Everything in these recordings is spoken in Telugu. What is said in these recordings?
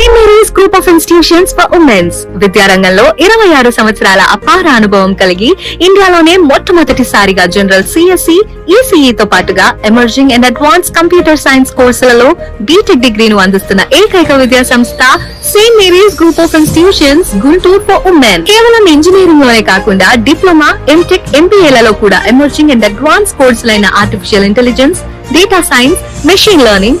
Saint Mary's group of institutions for women's విద్యారంగంలో ఇరవై ఆరు సంవత్సరాల అపార అనుభవం కలిగి ఇండియాలోనే మొట్టమొదటిసారిగా జనరల్ సిఎస్సి ఈసీఈ తో పాటుగా emerging and advance computer science కోర్సులలో బీటెక్ డిగ్రీను అందిస్తున్న ఏకైక విద్యా సంస్థ Saint Mary's group of institutions Guntur for women కేవలం ఇంజనీరింగ్లోనే కాకుండా డిప్లొమా ఎంటెక్ ఎంబీఏలలో కూడా emerging and advance కోర్సులైన artificial intelligence data science machine learning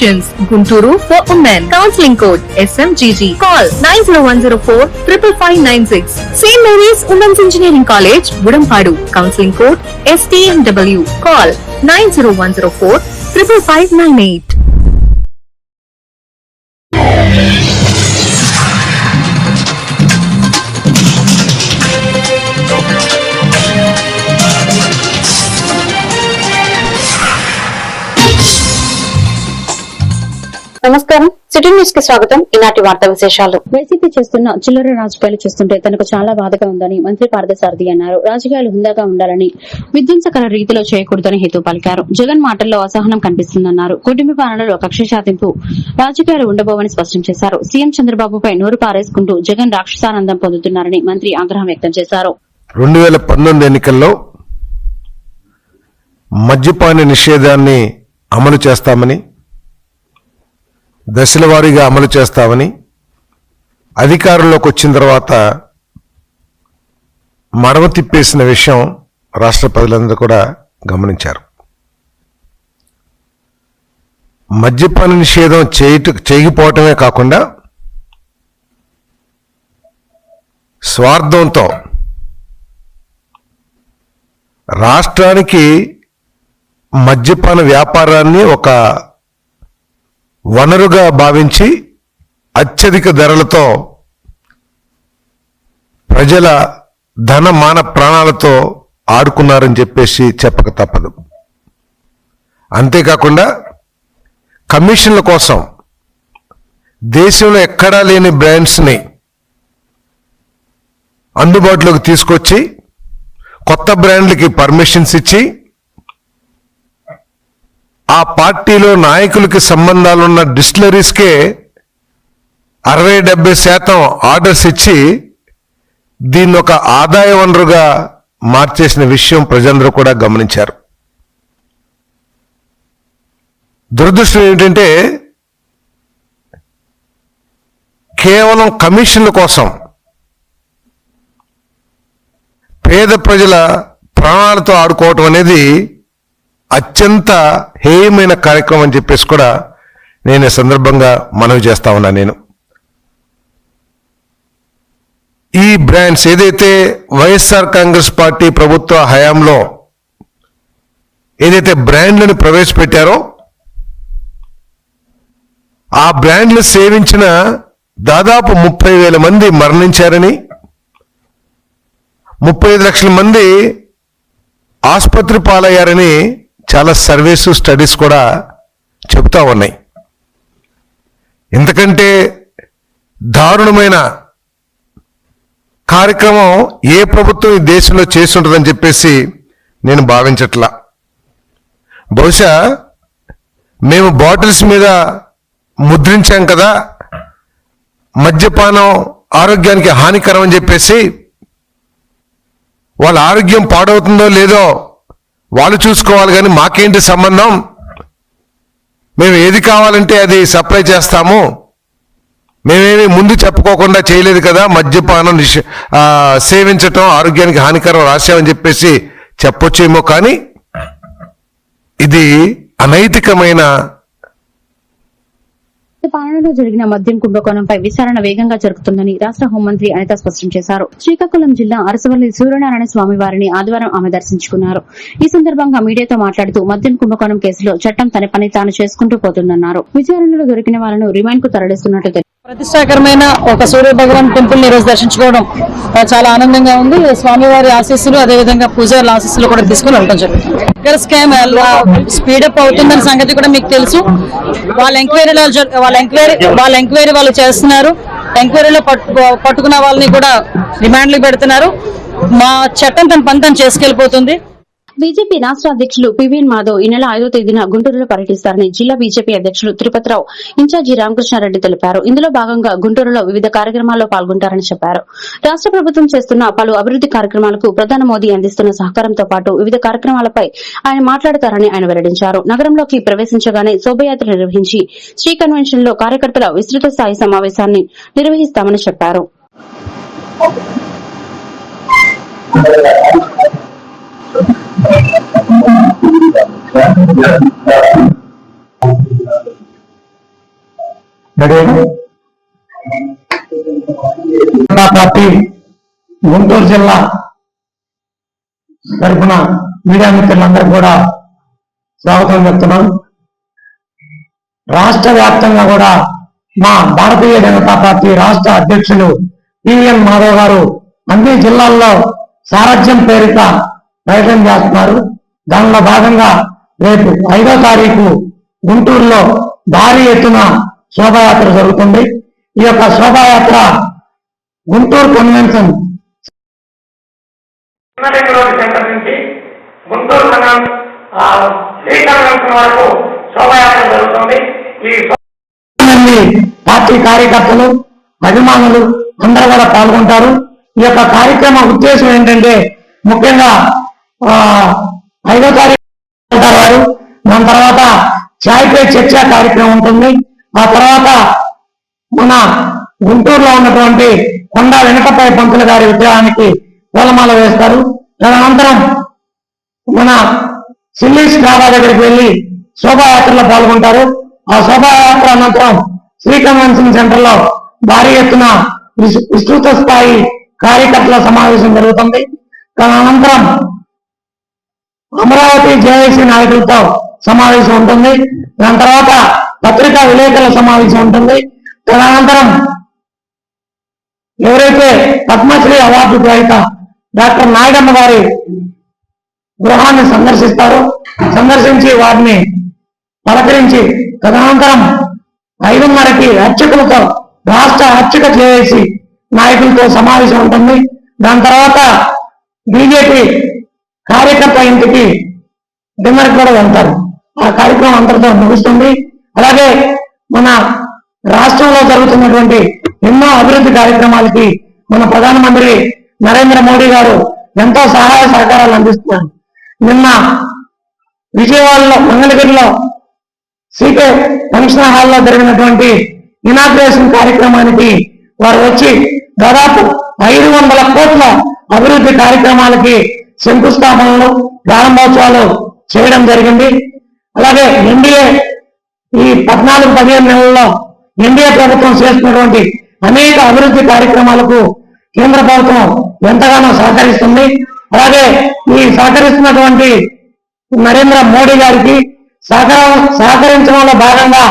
Solutions, Gunturu for Women. Counseling code SMGG. Call 90104 55596. St. Mary's Women's Engineering College, Udampadu. Counseling code STMW. Call 90104 55598. నమస్కారం. సిటీ న్యూస్కి స్వాగతం. ఈనాటి వార్తా విశేషాలు. వైసీపీ చేస్తున్న చిల్లర రాజకీయాలు చేస్తుంటే తనకు చాలా బాధగా ఉందని మంత్రి పార్థసారథి అన్నారు. రాజకీయాలు హుందాగా ఉండాలని విధ్వంసకర రీతిలో చేయకూడదని హేతు పలికారు. జగన్ మాటల్లో అసహనం కనిపిస్తుందన్నారు. కుటుంబ పాలనలో కక్ష సాధింపు రాజకీయాలు ఉండబోవని స్పష్టం చేశారు. సీఎం చంద్రబాబుపై నోరు పారేసుకుంటూ జగన్ రాక్షసానందం పొందుతున్నారని మంత్రి ఆగ్రహం వ్యక్తం చేశారు. రెండు వేల పంతొమ్మిది ఎన్నికల్లో మద్యపాన నిషేధాన్ని అమలు చేస్తామని దశల వారీగా అమలు చేస్తామని అధికారంలోకి వచ్చిన తర్వాత మడవ తిప్పేసిన విషయం రాష్ట్ర ప్రజలందరూ కూడా గమనించారు. మద్యపాన నిషేధం చేయట చేయకపోవటమే కాకుండా స్వార్థంతో రాష్ట్రానికి మద్యపాన వ్యాపారాన్ని ఒక వనరుగా భావించి అత్యధిక ధరలతో ప్రజల ధన మాన ప్రాణాలతో ఆడుకున్నారని చెప్పేసి చెప్పక తప్పదు. అంతేకాకుండా కమిషన్ల కోసం దేశంలో ఎక్కడా లేని బ్రాండ్స్ని అందుబాటులోకి తీసుకొచ్చి కొత్త బ్రాండ్లకి పర్మిషన్స్ ఇచ్చి ఆ పార్టీలో నాయకులకి సంబంధాలున్న డిస్టిలరీస్కే అరవై డెబ్బై శాతం ఆర్డర్స్ ఇచ్చి దీన్ని ఒక ఆదాయ వనరుగా మార్చేసిన విషయం ప్రజలందరూ కూడా గమనించారు. దురదృష్టం ఏమిటంటే కేవలం కమిషన్ల కోసం పేద ప్రజల ప్రాణాలతో ఆడుకోవటం అనేది అత్యంత హేయమైన కార్యక్రమం అని చెప్పేసి కూడా నేను సందర్భంగా మనవి చేస్తా ఉన్నా నేను. ఈ బ్రాండ్స్ ఏదైతే వైఎస్ఆర్ కాంగ్రెస్ పార్టీ ప్రభుత్వ హయాంలో ఏదైతే బ్రాండ్లను ప్రవేశపెట్టారో ఆ బ్రాండ్లు సేవించిన దాదాపు ముప్పై వేల మంది మరణించారని ముప్పై ఐదు లక్షల మంది ఆసుపత్రి పాలయ్యారని చాలా సర్వేస్ స్టడీస్ కూడా చెప్తా ఉన్నాయి. ఎందుకంటే దారుణమైన కార్యక్రమం ఏ ప్రభుత్వం ఈ దేశంలో చేసి ఉంటుందని చెప్పేసి నేను భావించట్లా. బహుశా మేము బాటిల్స్ మీద ముద్రించాం కదా మద్యపానం ఆరోగ్యానికి హానికరం అని చెప్పేసి వాళ్ళ ఆరోగ్యం పాడవుతుందో లేదో వాళ్ళు చూసుకోవాలి కానీ మాకేంటి సంబంధం? మేము ఏది కావాలంటే అది సప్లై చేస్తాము. మేమేమి ముందు చెప్పుకోకుండా చేయలేదు కదా మద్యపానం నిష సేవించటం ఆరోగ్యానికి హానికరం రాశామని చెప్పేసి చెప్పొచ్చేమో కానీ ఇది అనైతికమైన పాలనలో జరిగిన మద్యం కుంభకోణంపై విచారణ వేగంగా జరుగుతుందని రాష్ట్ర హోంమంత్రి అనిత స్పష్టం చేశారు. శ్రీకాకుళం జిల్లా అరసవల్లి సూర్యనారాయణ స్వామి వారిని ఆదివారం ఆమె దర్శించుకున్నారు. ఈ సందర్భంగా మీడియాతో మాట్లాడుతూ మద్యం కుంభకోణం కేసులో చట్టం తన పని తాను చేసుకుంటూ పోతుందన్నారు. విచారణలో దొరికిన వాళ్ళను రిమాండ్కు తరలిస్తున్నట్లు తెలిపారు. ప్రతిష్టాకరమైన ఒక సూర్య భగవాన్ టెంపుల్ని రోజు దర్శించుకోవడం చాలా ఆనందంగా ఉంది. స్వామివారి ఆశీస్సులు అదేవిధంగా పూజారుల ఆశీస్సులు కూడా తీసుకుని వెళ్ళడం జరుగుతుంది. ఇక్కడ స్కామ్ స్పీడప్ అవుతుందన్న సంగతి కూడా మీకు తెలుసు. వాళ్ళ ఎంక్వైరీ వాళ్ళ ఎంక్వైరీ వాళ్ళ ఎంక్వైరీ వాళ్ళు చేస్తున్నారు. ఎంక్వైరీలో పట్టు పట్టుకున్న వాళ్ళని కూడా రిమాండ్లు పెడుతున్నారు. మా చట్టం తన పని తను చేసుకెళ్ళిపోతుంది. బీజేపీ రాష్ట్ర అధ్యక్షులు పివిఎన్ మాధవ్ ఈ నెల ఐదో తేదీన గుంటూరులో పర్యటిస్తారని జిల్లా బీజేపీ అధ్యక్షులు తిరుపతిరావు ఇన్ఛార్జి రామకృష్ణారెడ్డి తెలిపారు. ఇందులో భాగంగా గుంటూరులో వివిధ కార్యక్రమాల్లో పాల్గొంటారని చెప్పారు. రాష్ట్ర ప్రభుత్వం చేస్తున్న పలు అభివృద్ది కార్యక్రమాలకు ప్రధాని మోదీ అందిస్తున్న సహకారంతో పాటు వివిధ కార్యక్రమాలపై ఆయన మాట్లాడతారని ఆయన వెల్లడించారు. నగరంలోకి ప్రవేశించగానే శోభయాత్ర నిర్వహించి శ్రీ కన్వెన్షన్లో కార్యకర్తల విస్తృత స్థాయి సమావేశాన్ని నిర్వహిస్తామని చెప్పారు. జనతా పార్టీ గుంటూరు జిల్లా తరఫున మీడియా మిత్రులందరూ కూడా స్వాగతం చెప్తున్నాం. రాష్ట్ర వ్యాప్తంగా కూడా మా భారతీయ జనతా పార్టీ రాష్ట్ర అధ్యక్షులు పివిఎన్ మాధవ్ గారు అన్ని జిల్లాల్లో సారథ్యం పేరిట ప్రయత్నం చేస్తున్నారు. దానిలో భాగంగా రేపు ఐదో తారీఖు గుంటూరులో భారీ ఎత్తున శోభాయాత్ర జరుగుతుంది. ఈ యొక్క శోభాయాత్ర గుంటూరు కన్వెన్షన్ రోడ్ సెంటర్ నుంచి గుంటూరు కన్వెన్ ఆ, శ్రీ కన్వెన్షన్ వరకు శోభయాత్ర జరుగుతుంది. ఈ శోభ- మంది పార్టీ కార్యకర్తలు అభిమానులు అందరూ కూడా పాల్గొంటారు. ఈ యొక్క కార్యక్రమ ఉద్దేశం ఏంటంటే ముఖ్యంగా ఐదో తారీఖు ఉంటారు వారు. దాని తర్వాత చాయ్ పే చర్చ కార్యక్రమం ఉంటుంది. ఆ తర్వాత మన గుంటూరులో ఉన్నటువంటి కొండ వెనకపై పంతులు గారి విగ్రహానికి పూలమాల వేస్తారు. తదనంతరం మన సిల్లీస్ డాబా దగ్గరికి వెళ్ళి శోభాయాత్రలో పాల్గొంటారు. ఆ శోభాయాత్ర అనంతరం శ్రీ కన్వెన్షన్ సెంటర్లో భారీ ఎత్తున విస్తృత స్థాయి కార్యకర్తల సమావేశం జరుగుతుంది. తదనంతరం అమరావతి జేఏసీ నాయకులతో సమావేశం ఉంటుంది. దాని తర్వాత పత్రికా విలేకరుల సమావేశం ఉంటుంది. తదనంతరం ఎవరైతే పద్మశ్రీ అవార్డు గ్రహీత డాక్టర్ నాయుడమ్మ గారి గృహాన్ని సందర్శిస్తారో సందర్శించి వారిని పలకరించి తదనంతరం ఐదున్నరకి అర్చకులతో రాష్ట్ర అర్చక జేఏసీ నాయకులతో సమావేశం ఉంటుంది. దాని తర్వాత బీజేపీ కార్యకర్త ఇంటికి డిన్నర్ కూడా వెళ్తారు. ఆ కార్యక్రమం అంతటితో ముగుస్తుంది. అలాగే మన రాష్ట్రంలో జరుగుతున్నటువంటి ఎన్నో అభివృద్ధి కార్యక్రమాలకి మన ప్రధానమంత్రి నరేంద్ర మోడీ గారు ఎంతో సహాయ సహకారాలు అందిస్తున్నారు. నిన్న విజయవాడలో మంగళగిరిలో సీకే ఫంక్షన్ హాల్లో జరిగినటువంటి ఇనాగ్రేషన్ కార్యక్రమానికి వారు వచ్చి దాదాపు ఐదు వందల కోట్ల అభివృద్ధి కార్యక్రమాలకి శంకుస్థాపనలు ప్రారంభోత్సవాలు చేయడం జరిగింది. అలాగే ఎన్డీఏ ఈ పద్నాలుగు పదిహేను నెలల్లో ఎన్డీఏ ప్రభుత్వం చేస్తున్నటువంటి అనేక అభివృద్ధి కార్యక్రమాలకు కేంద్ర ప్రభుత్వం ఎంతగానో సహకరిస్తుంది. అలాగే ఈ సహకరిస్తున్నటువంటి నరేంద్ర మోడీ గారికి సహకారం సహకరించడంలో భాగంగా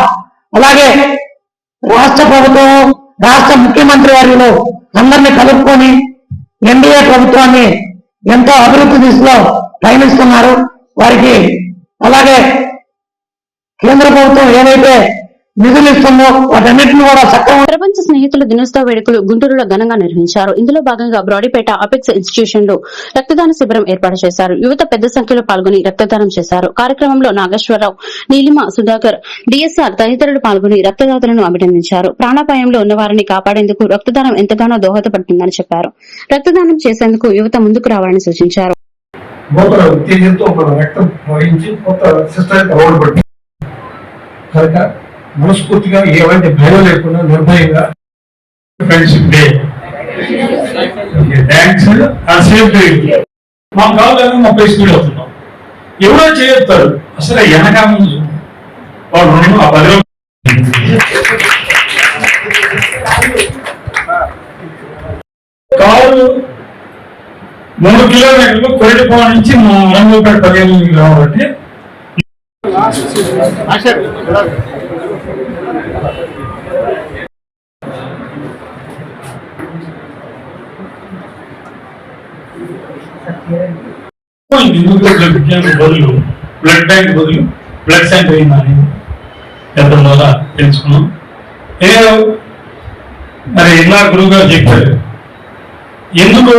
అలాగే రాష్ట్ర ప్రభుత్వం రాష్ట్ర ముఖ్యమంత్రి వారిలో అందరినీ కలుపుకొని ఎన్డీఏ ప్రభుత్వాన్ని ఎంతో అభివృద్ధి దిశలో పయనిస్తున్నారు. వారికి అలాగే కేంద్ర ప్రభుత్వం ఏదైతే నిధులు ఇస్తుందో వాటన్నిటిని కూడా సక్రమంగా ప్రపంచ స్నేహితుల దినోత్సవ వేడుకలు గుంటూరులో ఘనంగా నిర్వహించారు. ఇందులో భాగంగా బ్రాడీపేట అపెక్స్ ఇన్స్టిట్యూషన్లో రక్తదాన శిబిరం ఏర్పాటు చేశారు. యువత పెద్ద సంఖ్యలో పాల్గొని రక్తదానం చేశారు. కార్యక్రమంలో నాగేశ్వరరావు నీలిమ సుధాకర్ డిఎస్ఆర్ తదితరులు పాల్గొని రక్తదాతలను అభినందించారు. ప్రాణాపాయంలో ఉన్న వారిని కాపాడేందుకు రక్తదానం ఎంతగానో దోహదపడుతుందని చెప్పారు. రక్తదానం చేసేందుకు యువత ముందుకు రావాలని సూచించారు. రక్తం మనస్ఫూర్తిగా ఏవైతే భయం లేకుండా నిర్భయంగా friendship day thanks same day మాకు కావాలని ముప్పై స్పీడ్ అవుతున్నాం ఎవరో చేయొత్తారు. అసలు వెనక ముందు వాడు రెండు ఆ పదిలో కారు మూడు కిలోమీటర్లు కొరటిపోవ నుంచి మా రంగుపేట పదిహేను రావాలంటే బదులు బ్లడ్ బ్యాంక్ బదులు బ్లడ్ సెంటర్ అయిందని పెద్దల ద్వారా తెలుసుకున్నాం ఏదో మరి? ఇలా గురువు గారు చెప్పారు. ఎందుకు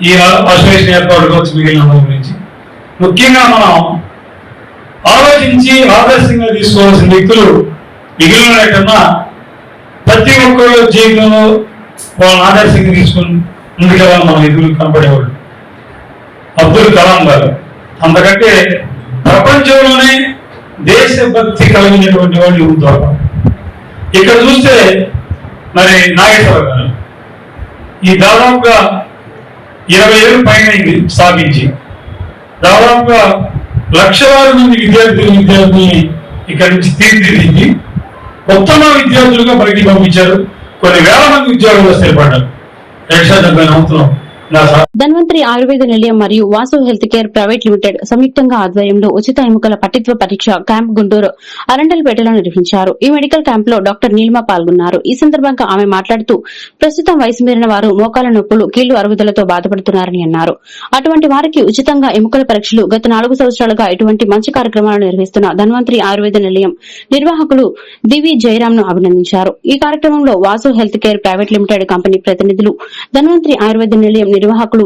ఈ అసోసియేషన్ ఏర్పాటు కావచ్చు మిగిలిన గురించి ముఖ్యంగా మనం ఆలోచించి ఆదర్శంగా తీసుకోవాల్సిన వ్యక్తులు మిగిలిన కన్నా ప్రతి ఒక్కరు జీవితంలో వాళ్ళని ఆదర్శంగా తీసుకుని ముందుకెళ్ళాలి మన ఎదురు కనపడేవాళ్ళు అబ్దుల్ కలాం గారు అంతకంటే ప్రపంచంలోనే దేశభక్తి కలిగినటువంటి వాళ్ళు యువత ఇక్కడ చూస్తే మరి నాగేశ్వర గారు ఈ దాదాపుగా ఇరవై ఏళ్ళు పైన అయింది స్థాపించి దాదాపుగా లక్షలాది మంది విద్యార్థులు విద్యార్థుల్ని ఇక్కడి నుంచి తీర్చిదిద్ది ఉత్తమ విద్యార్థులుగా బయటికి పంపించారు. కొన్ని వేల మంది ఉద్యోగాలు స్థిరపడ్డారు. రెండు శాతం డెబ్బై సంవత్సరం నా ధన్వంతరి ఆయుర్వేద నిలయం మరియు Vasu health care private limited సంయుక్తంగా ఆధ్వర్యంలో ఉచిత ఎముకల పట్టిత్వ పరీక్ష క్యాంప్ గుంటూరు అరండల్పేటలో నిర్వహించారు. ఈ మెడికల్ క్యాంప్లో డాక్టర్ నీలిమ పాల్గొన్నారు. ఈ సందర్భంగా ఆమె మాట్లాడుతూ ప్రస్తుతం వయసు మీరిన వారు మోకాల నొప్పులు కీళ్ళు అరుగుదలతో బాధపడుతున్నారని అన్నారు. అటువంటి వారికి ఉచితంగా ఎముకల పరీక్షలు గత నాలుగు సంవత్సరాలుగా ఇటువంటి మంచి కార్యక్రమాలు నిర్వహిస్తున్న ధన్వంతరి ఆయుర్వేద నిలయం నిర్వాహకులు దివి జయరామ్ను అభినందించారు. ఈ కార్యక్రమంలో Vasu health care private limited company ప్రతినిధులు ధన్వంతరి ఆయుర్వేద నిలయం నిర్వాహకులు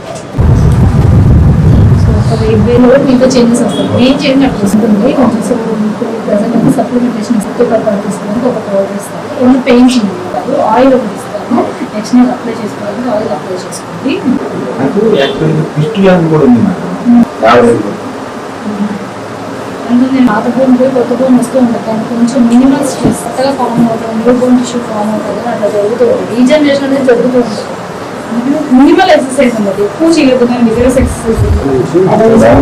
మీతో చేంజెస్ వస్తాయి. మెయిన్ చేంజ్ అట్లా వస్తుంది కొంచెం సో ఇప్పుడు ప్రజెంట్ అయితే సప్లిమెంటేషన్ ఇస్తే ఒక పర్ట్ ఇస్తాను ఒక పౌడర్ ఇస్తాను పెయిన్స్ ఆయిల్ ఒకటి ఇస్తాను నెక్స్ట్ నేను అప్లై చేసుకోవాలంటే ఆయిల్ అప్లై చేసుకోండి. నాకు యాక్చువల్గా కూడా ఉంది అంటే నేను పాత బోన్ పోయి కొత్త బోన్ వస్తూ ఉంటాను కానీ కొంచెం మినిమల్ స్ట్రెస్ కొత్తగా ఫామ్ అవుతుంది. న్యూ బోన్ టిష్యూ ఫామ్ అవుతుంది. అట్లా జరుగుతూ ఉంటుంది. రీజనరేషన్ అనేది జరుగుతూ ఉంటుంది. మినిమల్ ఎక్సర్సైజ్ ఉన్నది ఎక్కువ చేయలేదు కానీ విగరస్ ఎక్సర్సైజ్ సార్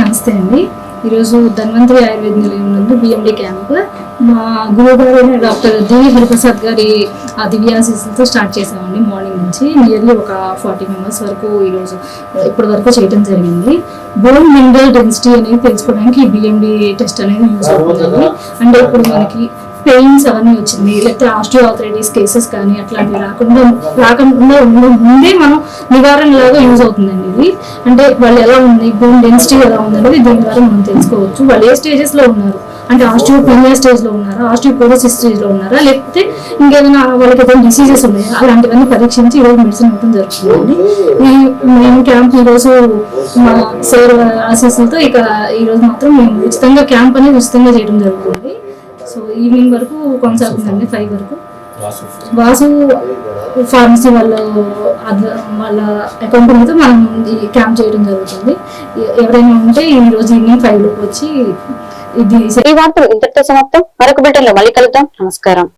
నమస్తే అండి. ఈరోజు ధన్వంతరి ఆయుర్వేద నిలయం నుండి బిఎండి క్యాంప్ మా గురువు గారైన డాక్టర్ దేవి హరిప్రసాద్ గారి ఆ దివ్యాశీస్సులతో స్టార్ట్ చేసామండి మార్నింగ్ నుంచి. నియర్లీ ఒక ఫార్టీ మెంబర్స్ వరకు ఈరోజు ఇప్పటి వరకు చేయడం జరిగింది. బోన్ మినరల్ డెన్సిటీ అనేది తెలుసుకోవడానికి ఈ బిఎండి టెస్ట్ అనేది యూజ్ అవుతుంది. అంటే ఇప్పుడు మనకి పెయిన్స్ అవన్నీ వచ్చింది. లేకపోతే ఆస్టియోఆర్థరైటిస్ కేసెస్ కానీ అట్లాంటివి రాకుండా రాకుండా ముందే మనం నివారణ లాగా యూజ్ అవుతుందండి ఇది. అంటే వాళ్ళు ఎలా ఉంది బోన్ డెన్సిటీ ఎలా ఉందనేది దీని ద్వారా మనం తెలుసుకోవచ్చు. వాళ్ళు ఏ స్టేజెస్లో ఉన్నారు? అంటే ఆస్టియోపెనియా స్టేజ్లో ఉన్నారా? ఆస్టియోపోరోసిస్ స్టేజ్లో ఉన్నారా? లేకపోతే ఇంకేదైనా వాళ్ళకి ఏదైనా డిసీజెస్ ఉన్నాయా? అలాంటివన్నీ పరీక్షించి ఈరోజు మెడిసిన్ ఇవ్వడం జరుగుతుందండి. మేము క్యాంప్ ఈరోజు మా సార్ ఆశీస్సులతో ఇక ఈరోజు మాత్రం మేము ఉచితంగా క్యాంప్ అనేది ఉచితంగా చేయడం జరుగుతుంది. సో ఈవినింగ్ వరకు కొనసాగుతుందండి ఫైవ్ వరకు. వాసు ఫార్మసీ వాళ్ళ అద- వాళ్ళ అకౌంట్తో మనం ఈ క్యాంప్ చేయడం జరుగుతుంది. ఎవరైనా ఉంటే ఈ రోజు ఈవినింగ్ ఫైవ్ లోపు వచ్చి ఇది ఈ వార్తలు ఇంతటితో సమాప్తం. మరొక బిడ్డలో మళ్ళీ కలుద్దాం. నమస్కారం.